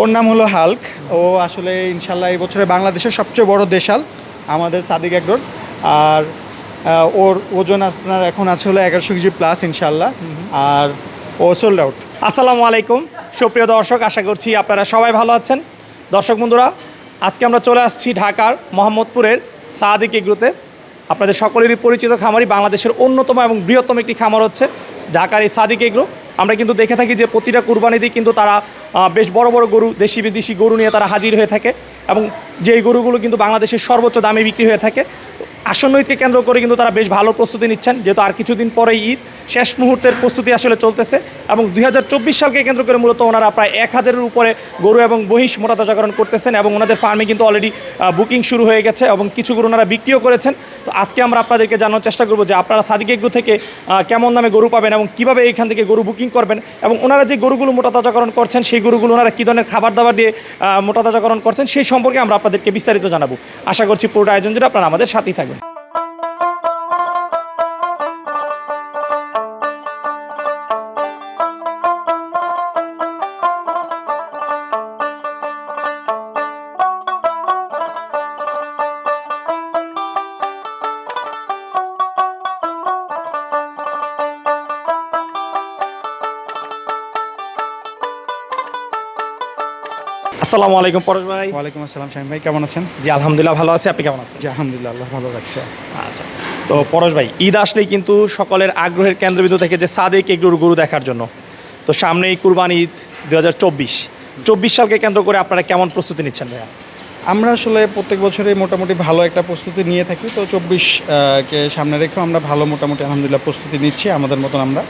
ওর নাম হলো হাল্ক। ও আসলে ইনশাল্লাহ এই বছরে বাংলাদেশের সবচেয়ে বড় দেশাল আমাদের সাদিক একডোর আর ওর ওজন আপনার এখন আছে হলো এগারোশো কেজি প্লাস ইনশাল্লাহ। আর ও সোল্ড আউট আসসালামু আলাইকুম। সুপ্রিয় দর্শক আশা করছি আপনারা সবাই ভালো আছেন। দর্শক বন্ধুরা আজকে আমরা চলে আসছি ঢাকার মোহাম্মদপুরের সাদিক এগ্রুতে। আপনাদের সকলেরই পরিচিত খামারই বাংলাদেশের অন্যতম এবং বৃহত্তম একটি খামার হচ্ছে ঢাকার এই সাদিক এগ্রো। আমরা কিন্তু দেখে থাকি যে প্রতিটা কুরবানিতেই কিন্তু তারা বেশ বড় বড় গরু, দেশি বিদেশি গরু নিয়ে তারা হাজির হয়ে থাকে এবং যেই গরুগুলো কিন্তু বাংলাদেশের সর্বোচ্চ দামে বিক্রি হয়ে থাকে। আসন্ন ঈদকে কেন্দ্র করে কিন্তু তারা বেশ ভালো প্রস্তুতি নিচ্ছেন, যেহেতু আর কিছুদিন পরেই ঈদ। শেষ মুহূর্তের প্রস্তুতি আসলে চলতেছে এবং দুই হাজার চব্বিশ সালকে কেন্দ্র করে মূলত ওনারা প্রায় এক হাজারের উপরে গরু এবং বহিষ মোটাতাজাকরণ করতেছেন এবং ওনাদের ফার্মে কিন্তু অলরেডি বুকিং শুরু হয়ে গেছে এবং কিছু গরু ওনারা বিক্রিও করেছেন। তো আজকে আমরা আপনাদেরকে জানার চেষ্টা করব যে আপনারা সাদিক এগ্রু থেকে কেমন দামে গরু পাবেন এবং কীভাবে এখান থেকে গরু বুকিং করবেন এবং ওনারা যে গরুগুলো মোটাতাজাকরণ করছেন, সেই গরুগুলো ওনারা কী ধরনের খাবার দাবার দিয়ে মোটাতাজাকরণ করছেন, সেই সম্পর্কে আমরা আপনাদেরকে বিস্তারিত জানাব। আশা করছি পুরোটা আয়োজন জুড়ে আপনারা আমাদের সাথেই থাকবেন। আসসালামু আলাইকুম পরশ ভাই। ওয়ালাইকুম আসসালাম শাহিন ভাই কেমন আছেন? জি আলহামদুলিল্লাহ ভালো আছি আপনি কেমন আছেন? জি আলহামদুলিল্লাহ আল্লাহ ভালো রাখছে। আচ্ছা তো পরশ ভাই ঈদ আসলেই কিন্তু সকলের আগ্রহের কেন্দ্রবিন্দু থেকে যে সাদেক এগুলোর গরু দেখার জন্য। তো সামনেই কুরবানি ঈদ দু হাজার চব্বিশ। চব্বিশ সালকে কেন্দ্র করে আপনারা কেমন প্রস্তুতি নিচ্ছেন ভাইয়া? আমরা আসলে প্রত্যেক বছরই মোটামুটি ভালো একটা প্রস্তুতি নিয়ে থাকি তো চব্বিশ কে সামনে রেখেও আমরা ভালো মোটামুটি আলহামদুলিল্লাহ প্রস্তুতি নিচ্ছি আমাদের মতন আমরা।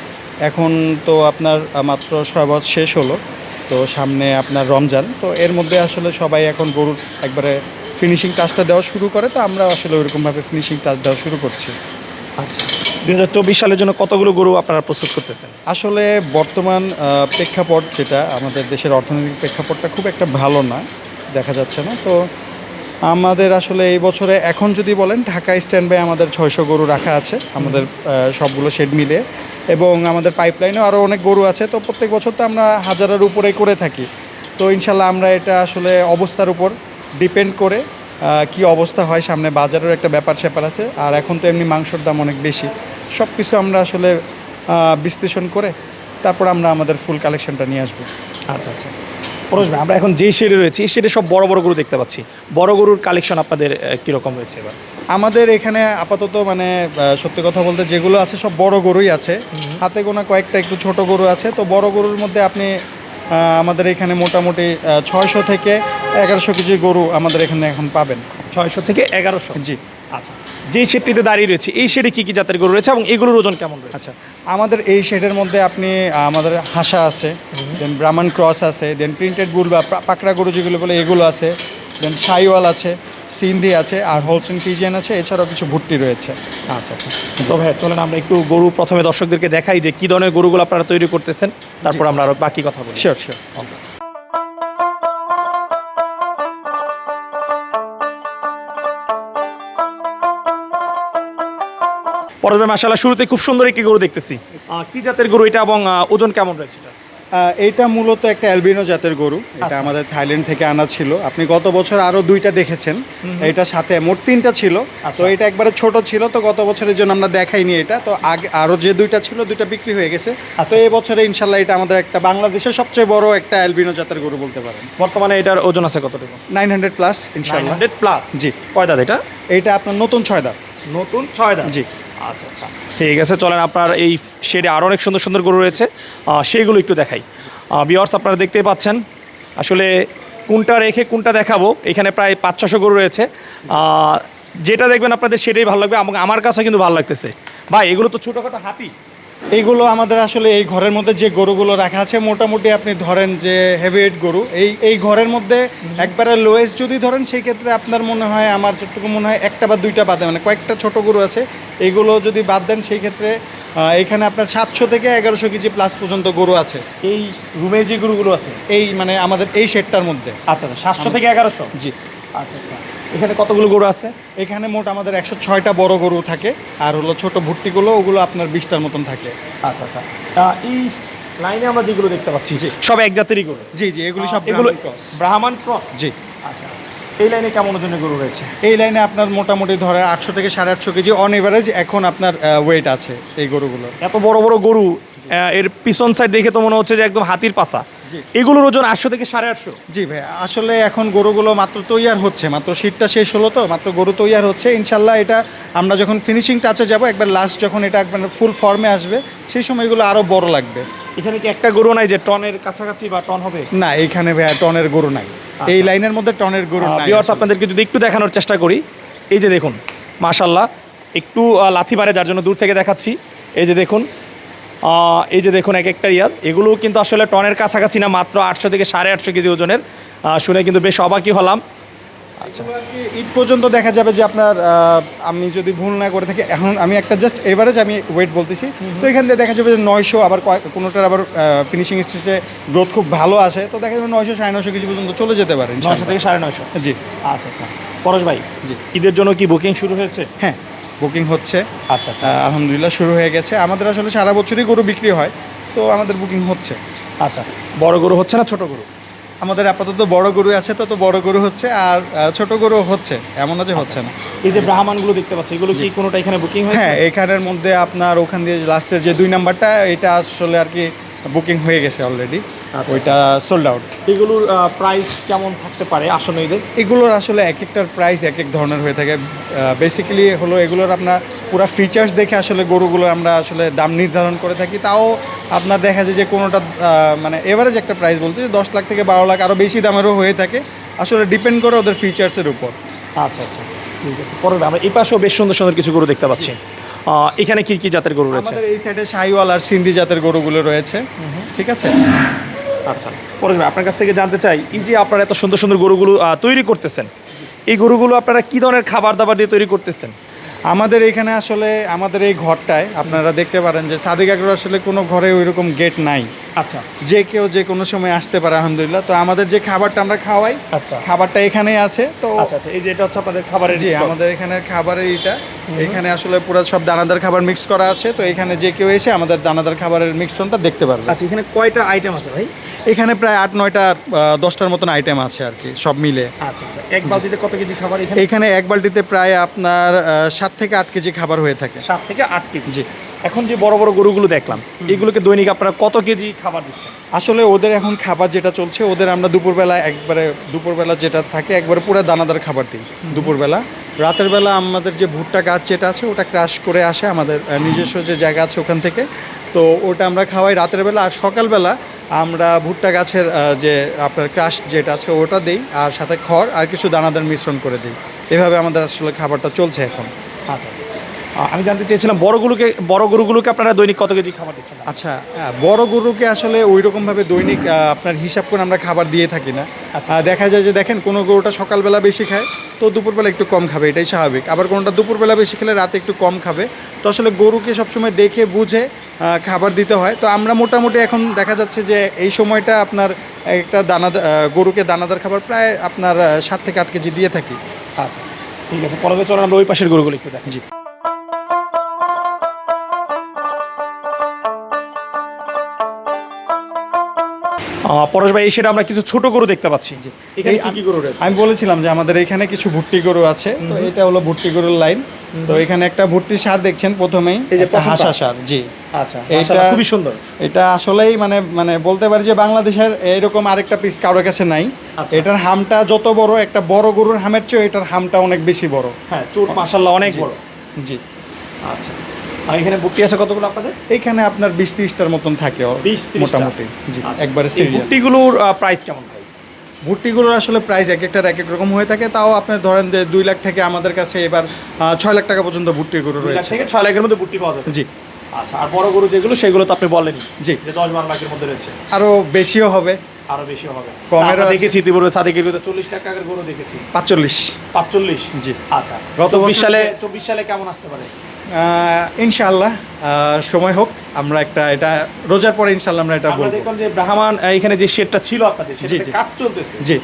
এখন তো আপনার মাত্র ছয় বছর শেষ হলো তো সামনে আপনার রমজান তো এর মধ্যে আসলে সবাই এখন গরুর একবারে ফিনিশিং টাচটা দেওয়া শুরু করে তো আমরা আসলে ওইরকমভাবে ফিনিশিং টাচ দেওয়া শুরু করছি। আচ্ছা। দু হাজার চব্বিশ সালের জন্য কতগুলো গরু আপনারা প্রস্তুত করতেছেন? আসলে বর্তমান প্রেক্ষাপট যেটা আমাদের দেশের অর্থনৈতিক প্রেক্ষাপটটা খুব একটা ভালো না দেখা যাচ্ছে না তো আমাদের আসলে এই বছরে এখন যদি বলেন ঢাকা স্ট্যান্ড বাই আমাদের ছয়শো গরু রাখা আছে, আমাদের সবগুলো শেড মিলে। এবং আমাদের পাইপলাইনেও আরও অনেক গরু আছে, তো প্রত্যেক বছর তো আমরা হাজারের উপরেই করে থাকি। তো ইনশাল্লাহ আমরা এটা আসলে অবস্থার উপর ডিপেন্ড করে কি অবস্থা হয় সামনে বাজারের একটা ব্যাপার স্যাপার আছে, আর এখন তো এমনি মাংসর দাম অনেক বেশি। সব কিছু আমরা আসলে বিশ্লেষণ করে তারপর আমরা আমাদের ফুল কালেকশনটা নিয়ে আসব। আচ্ছা আচ্ছা। পরশ ভাই আমরা এখন যেই শেডে রয়েছি এই শেডে সব বড় বড় গরু দেখতে পাচ্ছি। বড় গরুর কালেকশন আপনাদের কীরকম রয়েছে এবার? আমাদের এখানে আপাতত মানে সত্যি কথা বলতে যেগুলো আছে সব বড় গরুই আছে। হাতে গোনা কয়েকটা একটু ছোট গরু আছে। তো বড় গরুর মধ্যে আপনি আমাদের এখানে মোটামুটি ছয়শো থেকে এগারোশো কেজি গরু আমাদের এখানে এখন পাবেন। ছয়শো থেকে এগারোশো? জি। আচ্ছা যেই শেডটিতে দাঁড়িয়ে রয়েছে এই শেডে কী কী জাতের গরু রয়েছে এবং এগুলোর ওজন কেমন রয়েছে? আচ্ছা আমাদের এই শেডের মধ্যে আপনি আমাদের হাসা আছে দেন ব্রাহ্মণ ক্রস আছে দেন প্রিন্টেড গুল বা পাকড়া গরু যেগুলো বলে এগুলো আছে দেন সাইওয়াল আছে সিন্ধি আছে আর হোলসেন ফিজিয়ান আছে এছাড়াও কিছু ভুট্টি রয়েছে। আচ্ছা আচ্ছা। তো ভাই চলেন আমরা একটু গরু প্রথমে দর্শকদেরকে দেখাই যে কী ধরনের গরুগুলো আপনারা তৈরি করতেছেন তারপর আমরা আরও বাকি কথা বলি। শিওর শিওর পরবে মাসাল্লাহ শুরুতে খুব সুন্দর একটি গরু দেখতেছি। কি জাতের গরু এটা এবং ওজন কেমন রয়েছে এটা? মূলত একটা অ্যালবিনো জাতের গরু। এটা আচ্ছা। আমাদের থাইল্যান্ড থেকে আনা ছিল। আপনি গত বছর আরও দুইটা দেখেছেন। এটা সাথে মোট তিনটা ছিল। আচ্ছা। তো এটা একবারে ছোট ছিল তো গত বছরের জন্য আমরা দেখাইনি এটা। তো আগে আরও যে দুইটা ছিল দুইটা বিক্রি হয়ে গেছে। তো আচ্ছা। এই বছরে ইনশাল্লাহ এটা আমাদের একটা বাংলাদেশের সবচেয়ে বড় একটা অ্যালবিনো জাতের গরু বলতে পারেন। বর্তমানে এটার ওজন আছে কতটুকু নাইন হান্ড্রেড প্লাস ইনশাল্লাহ হান্ড্রেড প্লাস? জি। কয় দাঁত এটা? এইটা আপনার নতুন ছয় দাঁত। নতুন ছয় দাঁত। জি। আচ্ছা আচ্ছা। ঠিক আছে, চলেন আপনার এই শেডে আরও অনেক সুন্দর সুন্দর গরু রয়েছে। সেইগুলো একটু দেখাই। বিয়ার্স আপনারা দেখতেই পাচ্ছেন, আসলে কোনটা রেখে কোনটা দেখাবো? এখানে প্রায় পাঁচ ছশো গরু রয়েছে। যেটা দেখবেন আপনাদের সেটাই ভালো লাগবে আমার কাছে কিন্তু ভালো লাগতেছে। ভাই, এগুলো তো ছোটোখাটো হাতি। এইগুলো আমাদের আসলে এই ঘরের মধ্যে যে গরুগুলো রাখা আছে মোটামুটি আপনি ধরেন যে হেভিওয়েট গরু এই এই ঘরের মধ্যে একবারে লোয়েস্ট যদি ধরেন সেই ক্ষেত্রে আপনার মনে হয় আমার যতটুকু মনে হয় একটা বা দুইটা বাদে মানে কয়েকটা ছোট গরু আছে এইগুলো যদি বাদ দেন সেই ক্ষেত্রে এখানে আপনার সাতশো থেকে এগারোশো কেজি প্লাস পর্যন্ত গরু আছে। এই রুমের যে গরুগুলো আছে? এই মানে আমাদের এই শেডটার মধ্যে। আচ্ছা আচ্ছা সাতশো থেকে এগারোশো? জি। আচ্ছা আচ্ছা। এখানে কতগুলো গরু আছে? এখানে মোট আমাদের একশো ছয়টা বড় গরু থাকে আর হলো ছোট ভুট্টিগুলো ওগুলো আপনার বিশটার মতন থাকে। আচ্ছা আচ্ছা। এই লাইনে আমরা যেগুলো দেখতে পাচ্ছি। সব এক জাতেরই গরু? জি জি এগুলি সব এগুলো ব্রাহ্মণ ক্রস জি। আচ্ছা। এই লাইনে কেমন ওজনের গরু রয়েছে? এই লাইনে আপনার মোটামুটি ধরে আটশো থেকে সাড়ে আটশো কেজি অন এভারেজ এখন আপনার ওয়েট আছে এই গরুগুলো এত বড় বড় গরু এর পিছন সাইড দেখে তো মনে হচ্ছে যে একদম হাতির জি। এগুলোর ওজন আটশো থেকে সাড়ে আটশো? জি ভাই আসলে এখন গরুগুলো মাত্র তৈয়ার হচ্ছে মাত্র শীতটা শেষ হলো তো মাত্র গরু তৈয়ার হচ্ছে। ইনশাল্লাহ এটা আমরা যখন ফিনিশিং টাচে যাব একবার লাস্ট যখন এটা একবার ফুল ফর্মে আসবে সেই সময় এগুলো আরও বড় লাগবে। এখানে কি একটা গরু নাই যে টনের কাছাকাছি বা টন হবে? না এইখানে ভাইয়া টনের গরু নাই। এই লাইনের মধ্যে টনের গরু নাই আপনাদেরকে যদি একটু দেখানোর চেষ্টা করি এই যে দেখুন মাশাল্লাহ একটু লাথি মারে যার জন্য দূর থেকে দেখাচ্ছি। এই যে দেখুন এই যে দেখুন এক একটা ইয়ার এগুলোও কিন্তু আসলে টনের কাছাকাছি না মাত্র আটশো থেকে সাড়ে আটশো কেজি ওজনের। শুনে কিন্তু বেশ অবাকই হলাম। আচ্ছা। ঈদ পর্যন্ত দেখা যাবে যে আপনার আমি যদি ভুল না করে থাকি এখন আমি একটা জাস্ট এভারেজ আমি ওয়েট বলতেছি। তো এখান থেকে দেখা যাবে যে নয়শো আবার কোনোটার আবার ফিনিশিং স্টেজে গ্রোথ খুব ভালো আসে। তো দেখা যাবে নয়শো সাড়ে নয়শো কেজি পর্যন্ত চলে যেতে পারে ইনশাআল্লাহ। থেকে সাড়ে নয়শো। জি। আচ্ছা আচ্ছা। পরশ ভাই জি। ঈদের জন্য কি বুকিং শুরু হয়েছে? হ্যাঁ। বুকিং হচ্ছে। আচ্ছা আচ্ছা। আলহামদুলিল্লাহ শুরু হয়ে গেছে। আমাদের আসলে সারা বছরই গরু বিক্রি হয় তো আমাদের বুকিং হচ্ছে। আচ্ছা বড় গরু হচ্ছে না ছোট গরু? আমাদের আপাতত বড় গরু আছে তো তো বড় গরু হচ্ছে আর ছোট গরু হচ্ছে এমন না যে হচ্ছে না। এই যে ব্রাহ্মণগুলো দেখতে পাচ্ছি এগুলো কি কোনোটা এখানে বুকিং হয়েছে? হ্যাঁ এখানের মধ্যে আপনার ওখান দিয়ে লাস্টের যে দুই নাম্বারটা এটা আসলে আর কি বুকিং হয়ে গেছে অলরেডি আচ্ছা, ওইটা সোল্ড আউট এগুলোর প্রাইস কেমন থাকতে পারে ঈদের এগুলোর আসলে এক একটার প্রাইস এক এক ধরনের হয়ে থাকে। বেসিক্যালি হলো এগুলোর আপনার পুরো ফিচার্স দেখে আসলে গরুগুলোর আমরা আসলে দাম নির্ধারণ করে থাকি। তাও আপনার দেখা যায় যে কোনোটা মানে এভারেজ একটা প্রাইস বলতে যে দশ লাখ থেকে বারো লাখ আরও বেশি দামেরও হয়ে থাকে। আসলে ডিপেন্ড করে ওদের ফিচার্সের উপর। আচ্ছা আচ্ছা। ঠিক আছে পরে আমরা এই পাশেও বেশ সুন্দর সুন্দর কিছু গরু দেখতে পাচ্ছি। এখানে কি কি জাতের গরু রয়েছে? আমাদের এই সাইডে শাহিওয়াল আর সিন্ধি জাতের গরুগুলো রয়েছে। ঠিক আছে? আচ্ছা পরেশ ভাই আপনার কাছ থেকে জানতে চাই এই যে আপনারা এত সুন্দর সুন্দর গরুগুলো তৈরি করতেছেন এই গরুগুলো আপনারা কি ধরনের খাবার দাবার দিয়ে তৈরি করতেছেন? আমাদের এখানে আসলে আমাদের এই ঘরটায় আপনারা দেখতে পারেন যে সাদিক আগ্রহ আসলে কোনো ঘরে ওইরকম গেট নাই। আচ্ছা। যে কেউ যে কোনো সময় আসতে পারে আলহামদুলিল্লাহ। তো আমাদের যে খাবারটা আমরা খাওয়াই আচ্ছা। খাবারটা এখানেই আছে তো আচ্ছা আচ্ছা এই যে এটা হচ্ছে আপনাদের খাবারের জি আমাদের এখানে খাবারের এইটা। এখানে আসলে পুরো সব দানাদার খাবার মিক্স করা আছে তো এখানে যে কেউ এসে আমাদের দানাদার খাবারের মিশ্রণটা দেখতে পারবে। আচ্ছা এখানে কয়টা আইটেম আছে ভাই? এখানে প্রায় আট নয়টা দশটার মতন আইটেম আছে আর কি সব মিলে। আচ্ছা আচ্ছা এক বালতিতে কত কেজি খাবার এখানে? এখানে এক বালতিতে প্রায় আপনার সাত থেকে আট কেজি খাবার হয়ে থাকে। সাত থেকে আট কেজি। জি। এখন যে বড় বড় গরুগুলো দেখলাম এগুলোকে দৈনিক আপনারা কত কেজি খাবার দিচ্ছেন? আসলে ওদের এখন খাবার যেটা চলছে ওদের আমরা দুপুরবেলা একবারে দুপুরবেলা যেটা থাকে একবারে পুরো দানাদার খাবার দিই দুপুরবেলা। রাতের বেলা আমাদের যে ভুট্টা গাছ যেটা আছে ওটা ক্রাশ করে আসে আমাদের নিজস্ব যে জায়গা আছে ওখান থেকে। তো ওটা আমরা খাওয়াই রাতের বেলা আর সকালবেলা আমরা ভুট্টা গাছের যে আপনার ক্রাশ যেটা আছে ওটা দিই আর সাথে খড় আর কিছু দানাদার মিশ্রণ করে দিই। এভাবে আমাদের আসলে খাবারটা চলছে এখন। আচ্ছা আচ্ছা। আমি জানতে চেয়েছিলাম বড় গরুকে বড় গরুগুলোকে আপনারা দৈনিক কত কেজি খাবার দিচ্ছেন? আচ্ছা বড় গরুকে আসলে ওই রকমভাবে দৈনিক আপনার হিসাব করে আমরা খাবার দিয়ে থাকি না। আচ্ছা। দেখা যায় যে দেখেন কোনো গরুটা সকালবেলা বেশি খায় তো দুপুরবেলা একটু কম খাবে এটাই স্বাভাবিক। আবার কোনোটা দুপুরবেলা বেশি খেলে রাতে একটু কম খাবে। তো আসলে গরুকে সবসময় দেখে বুঝে খাবার দিতে হয়। তো আমরা মোটামুটি এখন দেখা যাচ্ছে যে এই সময়টা আপনার একটা দানা গরুকে দানাদার খাবার প্রায় আপনার সাত থেকে আট কেজি দিয়ে থাকি। আচ্ছা ঠিক আছে। পরে চলেন আমরা ওই পাশের গরুগুলো একটু দেখি। জি। পরেশ ভাই সেটা আমরা কিছু ছোট গরু দেখতে পাচ্ছি। আমি বলেছিলাম যে আমাদের এখানে কিছু ভুট্টি গরু আছে তো এটা হলো ভুট্টি গরুর লাইন। তো এখানে একটা ভুট্টি সার দেখছেন প্রথমেই এই যে হাসা সার। জি। আচ্ছা মাশাআল্লাহ, খুবই সুন্দর। এটা আসলেই মানে মানে বলতে পারি যে বাংলাদেশের এরকম আরেকটা পিস কারোর কাছে নাই। আচ্ছা। এটার হামটা যত বড় একটা বড় গরুর হামের চেয়ে এটার হামটা অনেক বেশি বড়। হ্যাঁ চোট মাশাআল্লাহ অনেক বড়। জি। আচ্ছা। আর এখানে বুকটি আছে কতগুলো আপনাদের? এইখানে আপনার বিশ ত্রিশটার মতন থাকে ওর 20 30 টা। মোটামুটি। জি আচ্ছা, একবারে বুকটিগুলোর প্রাইস কেমন ভুট্টিগুলোর আসলে প্রাইস এক একটার এক এক রকম হয়ে থাকে। তাও আপনি ধরেন যে দুই লাখ থেকে আমাদের কাছে এবার ছয় লাখ টাকা পর্যন্ত ভুট্টি গরু রয়েছে। থেকে ছয় লাখের মধ্যে বুকটি পাওয়া যাবে। জি। আচ্ছা আর বড় গরু যেগুলো সেগুলো তো আপনি বলেনি জি। যে দশ বারো লাখের মধ্যে রয়েছে। আরও বেশিও হবে। আরও বেশি হবে। আছে। দেখেছি ইতিপূর্বে সাদেকের চল্লিশ লাখ টাকার গরু দেখেছি। পাঁচচল্লিশ। পাঁচচল্লিশ? জি। আচ্ছা। গত চব্বিশ বছর- সালে চব্বিশ সালে কেমন আসতে পারে? ইনশাআল্লাহ আহ, সময় হোক আমরা একটা এটা রোজার পরে ইনশাআল্লাহ আমরা এটা বলব। দেখলাম যে ব্রাহ্মণ এখানে যে শেডটা ছিল আপনাদের সেটা কাজ চলতেছে। জি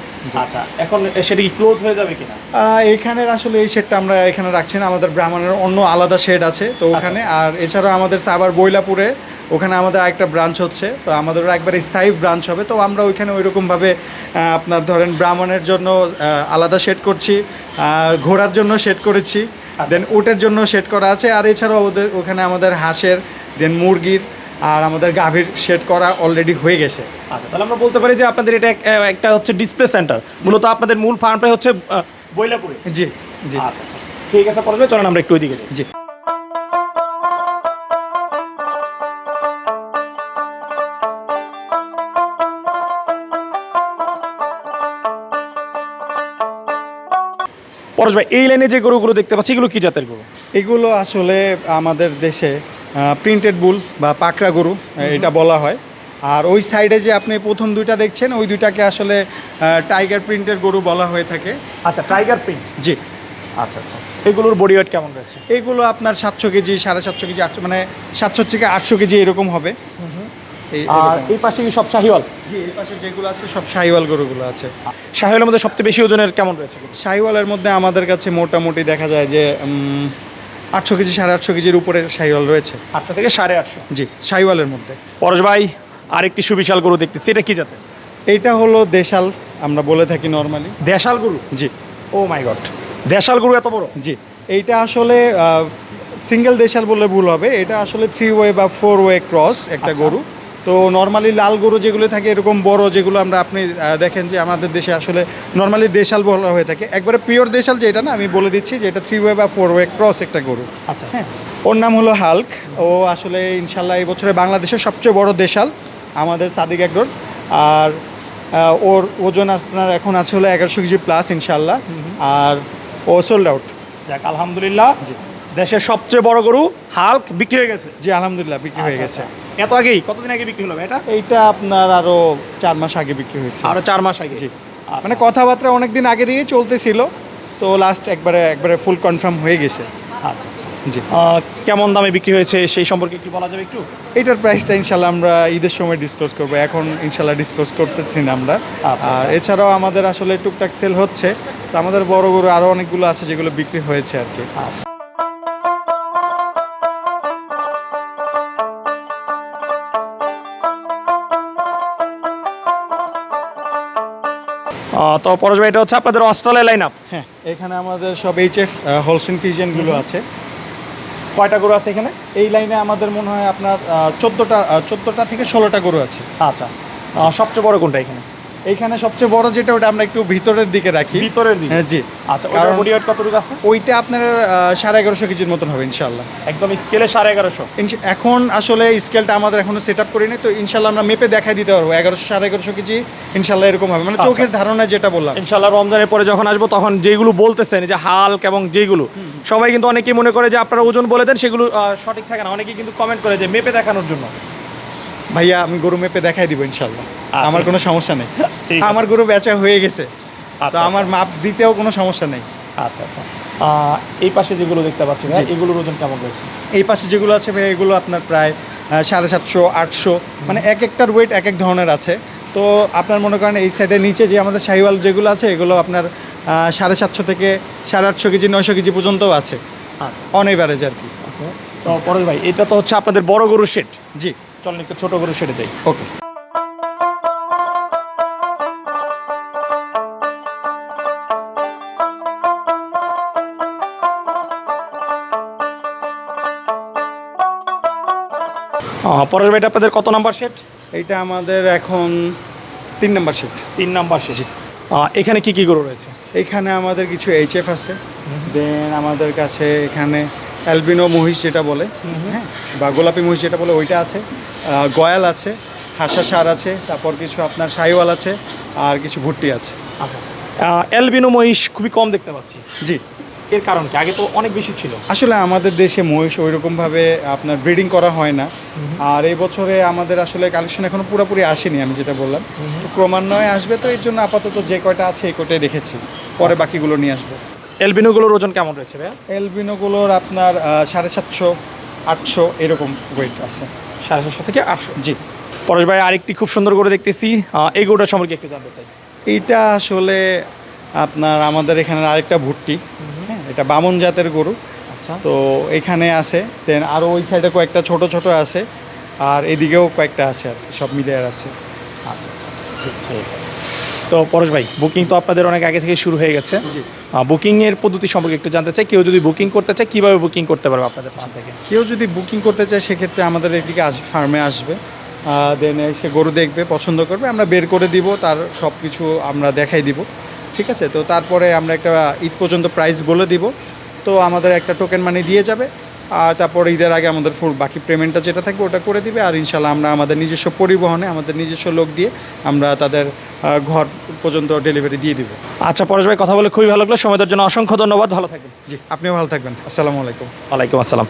আচ্ছা এখন সেটা কি ক্লোজ হয়ে যাবে কিনা? আহ, এইখানের আসলে এই শেডটা আমরা এখানে রাখছি না আমাদের ব্রাহ্মণের অন্য আলাদা শেড আছে তো ওখানে। আর এছাড়াও আমাদের সাবার বইলাপুরে ওখানে আমাদের আরেকটা ব্রাঞ্চ হচ্ছে তো আমাদের একবার স্থায়ী ব্রাঞ্চ হবে তো আমরা ওইখানে ওইরকমভাবে আপনার ধরেন ব্রাহ্মণের জন্য আলাদা শেড করছি ঘোড়ার জন্য শেড করেছি দেন উটের জন্য সেট করা আছে আর এছাড়াও ওদের ওখানে আমাদের হাঁসের দেন মুরগির আর আমাদের গাভীর শেড করা অলরেডি হয়ে গেছে। আচ্ছা তাহলে আমরা বলতে পারি যে আপনাদের এটা একটা হচ্ছে ডিসপ্লে সেন্টার মূলত আপনাদের মূল ফার্মটাই হচ্ছে বইলাপুরে জি জি। আচ্ছা আচ্ছা। ঠিক আছে পরে চলেন আমরা একটু ওইদিকে যাই। জি। পরশ ভাই এই লাইনে যে গরুগুলো দেখতে পাচ্ছি এগুলো কি জাতের গরু? এগুলো আসলে আমাদের দেশে প্রিন্টেড বুল বা পাকড়া গরু এটা বলা হয়। আর ওই সাইডে যে আপনি প্রথম দুইটা দেখছেন ওই দুইটাকে আসলে টাইগার প্রিন্টের গরু বলা হয়ে থাকে। আচ্ছা টাইগার প্রিন্ট জি। আচ্ছা আচ্ছা। এগুলোর বডি ওয়েট কেমন রয়েছে? এগুলো আপনার সাতশো কেজি সাড়ে সাতশো কেজি আটশো মানে সাতশো থেকে আটশো কেজি এরকম হবে। আর এই পাশে কি সব শাহিওয়াল? জি এই পাশে যেগুলো আছে সব শাহিওয়াল গরুগুলো আছে। শাহিওয়ালের মধ্যে সবচেয়ে বেশি ওজনের কেমন রয়েছে? শাহিওয়ালের মধ্যে আমাদের কাছে মোটামুটি দেখা যায় যে আটশো কেজি সাড়ে আটশো কেজির উপরে শাহিওয়াল রয়েছে। আটশো থেকে সাড়ে আটশো। জি শাহিওয়ালের মধ্যে। পরশ ভাই আরেকটি সুবিশাল গরু দেখতেছি এটা কি জাতের? এইটা হলো দেশাল আমরা বলে থাকি নর্মালি দেশাল গরু? জি। ও মাই গড দেশাল গরু এত বড়? জি এইটা আসলে সিঙ্গেল দেশাল বললে ভুল হবে এটা আসলে থ্রি ওয়ে বা ফোর ওয়ে ক্রস একটা আচ্ছা। গরু। তো নর্মালি লাল গরু যেগুলো থাকে এরকম বড় যেগুলো আমরা আপনি দেখেন যে আমাদের দেশে আসলে নর্মালি দেশাল বলা হয়ে থাকে। একবারে পিওর দেশাল যেটা না আমি বলে দিচ্ছি যে এটা থ্রি ওয়ে বা ফোর ওয়ে ক্রস একটা গরু। আচ্ছা হ্যাঁ? ওর নাম হলো হাল্ক। ও আসলে ইনশাল্লাহ এই বছরে বাংলাদেশের সবচেয়ে বড় দেশাল আমাদের সাদিক একডোর আর ওর ওজন আপনার এখন আছে হলো এগারোশো কেজি প্লাস ইনশাল্লাহ। আর ও সোল্ড আউট যাক আলহামদুলিল্লাহ। দেশের সবচেয়ে বড় গরু হাল্ক বিক্রি হয়ে গেছে। জি আলহামদুলিল্লাহ বিক্রি হয়ে গেছে। আচ্ছা, এত আগেই? কতদিন আগে বিক্রি হলো এটা? এইটা আপনার আরও চার মাস আগে বিক্রি হয়েছে। আরও চার মাস আগে? জি। আচ্ছা। মানে কথাবার্তা অনেক দিন আগে দিয়ে চলতেছিল তো লাস্ট একবারে একবারে ফুল কনফার্ম হয়ে গেছে। আচ্ছা আচ্ছা। জি। কেমন দামে বিক্রি হয়েছে সেই সম্পর্কে কি বলা যাবে একটু? এইটার প্রাইসটা ইনশাল্লাহ আমরা ঈদের সময় ডিসক্লোজ করব এখন ইনশাল্লাহ ডিসক্লোজ করতেছি না আমরা। আচ্ছা, আর আচ্ছা। এছাড়াও আমাদের আসলে টুকটাক সেল হচ্ছে তো আমাদের বড় বড় আরও অনেকগুলো আছে যেগুলো বিক্রি হয়েছে আর কি। তো পরশ ভাই এটা হচ্ছে আপনাদের অস্ট্রেলিয়া লাইন আপ হ্যাঁ এখানে আমাদের সব এইচএফ হোলসেন ফিজিয়ানগুলো আছে। কয়টা গরু আছে এখানে? এই লাইনে আমাদের মনে হয় আপনার চোদ্দোটা চোদ্দোটা থেকে ষোলোটা গরু আছে। আচ্ছা। সবচেয়ে বড় কোনটা এখানে? এইখানে সবচেয়ে বড় যেটা ওটা আমরা একটু ভিতরের দিকে রাখি। ভিতরের দিকে? হ্যাঁ জি। আচ্ছা কারণ বডি ওয়েট কতটুকু আছে? ওইটা আপনার সাড়ে এগারোশো কেজির মতন হবে ইনশাল্লাহ একদম স্কেলে সাড়ে এগারোশো? এখন আসলে স্কেলটা আমাদের এখনও সেট আপ করিনি তো ইনশাল্লাহ আমরা মেপে দেখাই দিতে পারব। এগারোশো সাড়ে এগারোশো কেজি ইনশাল্লাহ এরকম হবে। মানে আচ্ছা। চোখের ধারণা যেটা বললাম। ইনশাল্লাহ রমজানের পরে যখন আসব তখন যেগুলো বলতেছেন যে হালক এবং যেগুলো সবাই কিন্তু অনেকেই মনে করে যে আপনারা ওজন বলে দেন সেগুলো সঠিক থাকে না। অনেকেই কিন্তু কমেন্ট করে যে মেপে দেখানোর জন্য। ভাইয়া আমি গরু মেপে দেখাই দিব ইনশাল্লাহ আচ্ছা। আমার কোনো সমস্যা নেই। আমার গরু বেচা হয়ে গেছে। তো আচ্ছা, আমার মাপ দিতেও কোনো সমস্যা নেই। আচ্ছা আচ্ছা। এই পাশে যেগুলো দেখতে পাচ্ছি এগুলোর ওজন কেমন রয়েছে? এই পাশে যেগুলো আছে ভাই এগুলো আপনার প্রায় সাড়ে সাতশো আটশো মানে এক একটার ওয়েট এক এক ধরনের আছে। তো আপনার মনে করেন এই সাইডের নিচে যে আমাদের শাহিওয়াল যেগুলো আছে এগুলো আপনার সাড়ে সাতশো থেকে সাড়ে আটশো কেজি নয়শো কেজি পর্যন্তও আছে। আচ্ছা। অন এভারেজ আর কি। তো পরেশ ভাই এটা তো হচ্ছে আপনাদের বড় গরুর শেড জি। চলেন একটু ছোট গরুর শেডে যাই। ওকে। আহ, পরেশ ভাই আপনাদের কত নাম্বার শেড এইটা আমাদের এখন তিন নাম্বার শিট তিন নাম্বার শেড এখানে কি কি গরু রয়েছে? এখানে আমাদের কিছু এইচ এফ আছে। দেন আমাদের কাছে এখানে অ্যালবিনো মহিষ যেটা বলে হ্যাঁ? বা গোলাপি মহিষ যেটা বলে ওইটা আছে। গয়াল আছে হাসা সার আছে তারপর কিছু আপনার সাইওয়াল আছে আর কিছু ভুট্টি আছে। আচ্ছা। এলবিনো মহিষ খুবই কম দেখতে পাচ্ছি। জি। এর কারণ কি? আগে তো অনেক বেশি ছিল। আসলে আমাদের দেশে মহিষ ওইরকমভাবে আপনার ব্রিডিং করা হয় না। আর এই বছরে আমাদের আসলে কালেকশন এখনও পুরোপুরি আসেনি আমি যেটা বললাম। তো ক্রমান্বয়ে আসবে তো এর জন্য আপাতত যে কয়টা আছে এই কয়টাই রেখেছি পরে বাকিগুলো নিয়ে আসব। এলবিনোগুলোর ওজন কেমন রয়েছে ভাইয়া? এলবিনোগুলোর আপনার সাড়ে সাতশো আটশো এরকম ওয়েট আছে। সাড়ে ছশো থেকে আটশো। জি। পরেশ ভাই আরেকটি খুব সুন্দর করে দেখতেছি। এই গরুটা সম্পর্কে একটু জানতে চাই। এইটা আসলে আপনার আমাদের এখানে আরেকটা ভুট্টি। হ্যাঁ এটা বামন জাতের গরু। আচ্ছা। তো এখানে আছে দেন আরও ওই সাইডে কয়েকটা ছোট ছোট আছে আর এদিকেও কয়েকটা আছে আর সব মিলে আর আছে। আচ্ছা আচ্ছা। ঠিক ঠিক। তো পরেশ ভাই বুকিং তো আপনাদের অনেক আগে থেকে শুরু হয়ে গেছে। জি। বুকিংয়ের পদ্ধতি সম্পর্কে একটু জানতে চাই। কেউ যদি বুকিং করতে চায়, কীভাবে বুকিং করতে পারবে আপনাদের ফার্ম থেকে কেউ যদি বুকিং করতে চায়, সেক্ষেত্রে আমাদের এদিকে আস ফার্মে আসবে। দেন সে গরু দেখবে, পছন্দ করবে। আমরা বের করে দিব, তার সব কিছু আমরা দেখাই দিব। ঠিক আছে? তো তারপরে আমরা একটা ঈদ পর্যন্ত প্রাইস বলে দিব। তো আমাদের একটা টোকেন মানি দিয়ে যাবে। আর তারপর ঈদের আগে আমাদের ফুল বাকি পেমেন্টটা যেটা থাকবে ওটা করে দিবে। আর ইনশাল্লাহ আমরা আমাদের নিজস্ব পরিবহনে আমাদের নিজস্ব লোক দিয়ে আমরা তাদের ঘর পর্যন্ত ডেলিভারি দিয়ে দিব। আচ্ছা পরেশ ভাই কথা বলে খুবই ভালো লাগল। সময়ের জন্য অসংখ্য ধন্যবাদ। ভালো থাকবেন। জি আপনিও ভালো থাকবেন। আসসালামু আলাইকুম। ওয়ালাইকুম আসসালাম।